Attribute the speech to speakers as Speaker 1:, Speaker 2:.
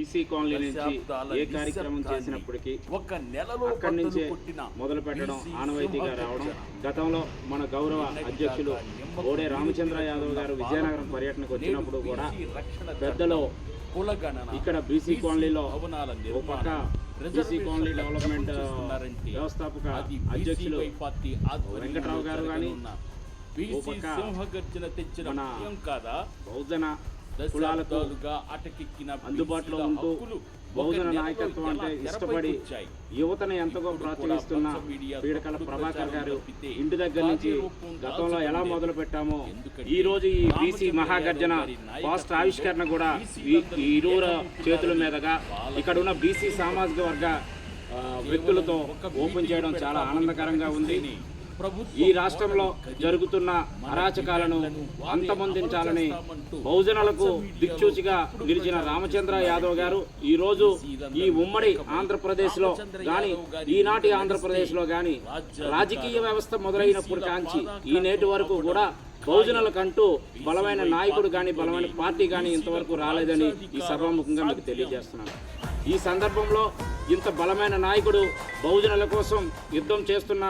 Speaker 1: BC colony నుంచి
Speaker 2: దశాబ్దాల
Speaker 1: ఏ కార్యక్రమం చేసినప్పటికీ
Speaker 2: ఒక నెలలో
Speaker 1: అక్కడి నుంచే మొదలు పెట్టడం ఆనవాయితీగా రావడం. గతంలో మన గౌరవ అధ్యక్షులు ఓడే రామచంద్ర యాదవ్ గారు విజయనగరం పర్యటనకు వచ్చినప్పుడు కూడా పెద్దలో ఇక్కడ బీసీ కాలనీలో ఒక పక్క బీసీ కాలనీ డెవలప్మెంట్ వ్యవస్థాపక అధ్యక్షులు వెంకట్రావు గారు పక్క
Speaker 2: సింహగర్జన తెచ్చిన కాదా
Speaker 1: బహుజన
Speaker 2: అటకెక్కిన
Speaker 1: అందుబాటులో ఉంటూ బహుజన నాయకత్వం అంటే ఇష్టపడి? యువతను ఎంతగా ప్రోత్సహిస్తున్న పీడకల ప్రభాకర్ గారు ఇంటి దగ్గర నుంచి గతంలో ఎలా మొదలు పెట్టామో ఈ రోజు ఈ బీసీ మహాగర్జన పోస్ట్ ఆవిష్కరణ కూడా ఈ ఇరువురు చేతుల మీదుగా ఇక్కడ ఉన్న బీసీ సామాజిక వర్గ వ్యక్తులతో ఓపెన్ చేయడం చాలా ఆనందకరంగా ఉంది. ఈ రాష్ట్రంలో జరుగుతున్న అరాచకాలను అంతమొందించాలని బహుజనులకు దిక్చూచిగా నిలిచిన రామచంద్ర యాదవ్ గారు ఈరోజు ఈ ఉమ్మడి ఆంధ్రప్రదేశ్లో కానీ ఈనాటి ఆంధ్రప్రదేశ్లో కానీ రాజకీయ వ్యవస్థ మొదలైనప్పుడు కాంచి ఈ నేటి వరకు కూడా బహుజనులకంటూ బలమైన నాయకుడు కానీ బలమైన పార్టీ కానీ ఇంతవరకు రాలేదని ఈ సర్వముఖంగా మీకు తెలియజేస్తున్నాను. ఈ సందర్భంలో ఇంత బలమైన నాయకుడు బహుజనుల కోసం యుద్ధం చేస్తున్న